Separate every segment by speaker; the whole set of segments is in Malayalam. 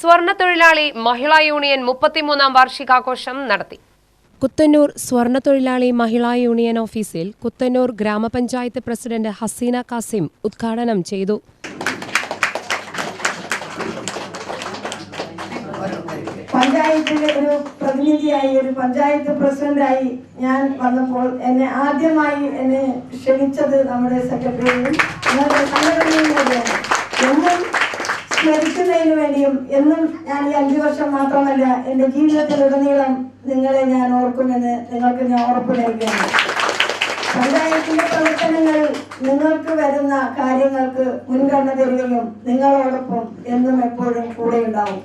Speaker 1: സ്വർണ തൊഴിലാളി മഹിളാ യൂണിയൻ മുപ്പത്തിമൂന്നാം വാർഷികാഘോഷം നടത്തി. കുത്തന്നൂർ സ്വർണ തൊഴിലാളി മഹിളാ യൂണിയൻ ഓഫീസിൽ കുത്തന്നൂർ ഗ്രാമപഞ്ചായത്ത് പ്രസിഡന്റ് ഹസീന കാസിം ഉദ്ഘാടനം ചെയ്തു.
Speaker 2: പഞ്ചായത്തിലെ ഒരു പ്രതിനിധിയായി ഒരു പഞ്ചായത്ത് പ്രസിഡന്റായി ഞാൻ വന്നപ്പോൾ എന്നെ ആദ്യമായി എന്നെ ക്ഷണിച്ചത് നമ്മുടെ സെക്രട്ടറിയും സ്മരിക്കുന്നതിന് വേണ്ടിയും എന്നും ഞാൻ ഈ അഞ്ചു വർഷം മാത്രമല്ല എന്റെ ജീവിതത്തിലുടനീളം നിങ്ങളെ ഞാൻ ഓർക്കുമെന്ന് നിങ്ങൾക്ക് ഞാൻ ഉറപ്പ് നൽകുകയാണ്. പഞ്ചായത്തിന്റെ പ്രവർത്തനങ്ങൾ നിങ്ങൾക്ക് വരുന്ന കാര്യങ്ങൾക്ക് മുൻഗണന തരികയും നിങ്ങളോടൊപ്പം എന്നും എപ്പോഴും കൂടെ ഉണ്ടാവും.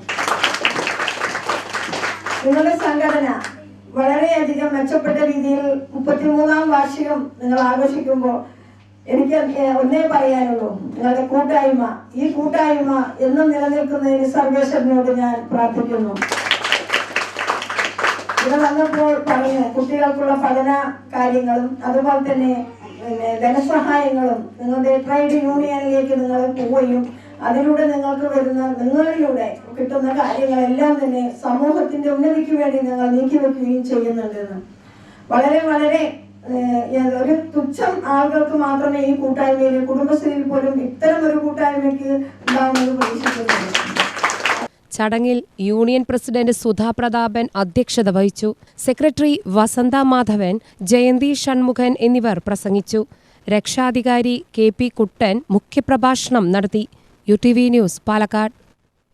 Speaker 2: നിങ്ങളുടെ സംഘടന വളരെയധികം മെച്ചപ്പെട്ട രീതിയിൽ മുപ്പത്തിമൂന്നാം വാർഷികം നിങ്ങൾ ആഘോഷിക്കുമ്പോൾ എനിക്ക് ഒന്നേ പറയാനുള്ളൂ. നിങ്ങളുടെ കൂട്ടായ്മ ഈ കൂട്ടായ്മ എന്നും നിലനിൽക്കുന്നതിന് സർവേശ്വരനോട് ഞാൻ പ്രാർത്ഥിക്കുന്നു. ഇവിടെ വന്നപ്പോൾ പറഞ്ഞ് കുട്ടികൾക്കുള്ള പഠന കാര്യങ്ങളും അതുപോലെ തന്നെ പിന്നെ ധനസഹായങ്ങളും നിങ്ങളുടെ ട്രേഡ് യൂണിയനിലേക്ക് നിങ്ങൾ പോവുകയും അതിലൂടെ നിങ്ങൾക്ക് വരുന്ന നിങ്ങളിലൂടെ കിട്ടുന്ന കാര്യങ്ങളെല്ലാം തന്നെ സമൂഹത്തിന്റെ ഉന്നതിക്ക് വേണ്ടി നിങ്ങൾ നീക്കിവെക്കുകയും ചെയ്യുന്നുണ്ടെന്ന്. വളരെ വളരെ ഒരു തുച്ഛം ആളുകൾക്ക് മാത്രമേ ഈ കൂട്ടായ്മയിൽ കുടുംബശ്രീയിൽ പോലും ഇത്തരം ഒരു കൂട്ടായ്മയ്ക്ക് ഉണ്ടാവുന്നത് പ്രതീക്ഷിക്കുന്നുള്ളൂ.
Speaker 1: ചടങ്ങിൽ യൂണിയൻ പ്രസിഡന്റ് സുധാ പ്രതാപൻ അധ്യക്ഷത വഹിച്ചു. സെക്രട്ടറി വസന്ത മാധവൻ ജയന്തി ഷൺമുഖൻ എന്നിവർ പ്രസംഗിച്ചു. രക്ഷാധികാരി കെ പി കുട്ടൻ മുഖ്യപ്രഭാഷണം നടത്തി. U T V news Palakkad.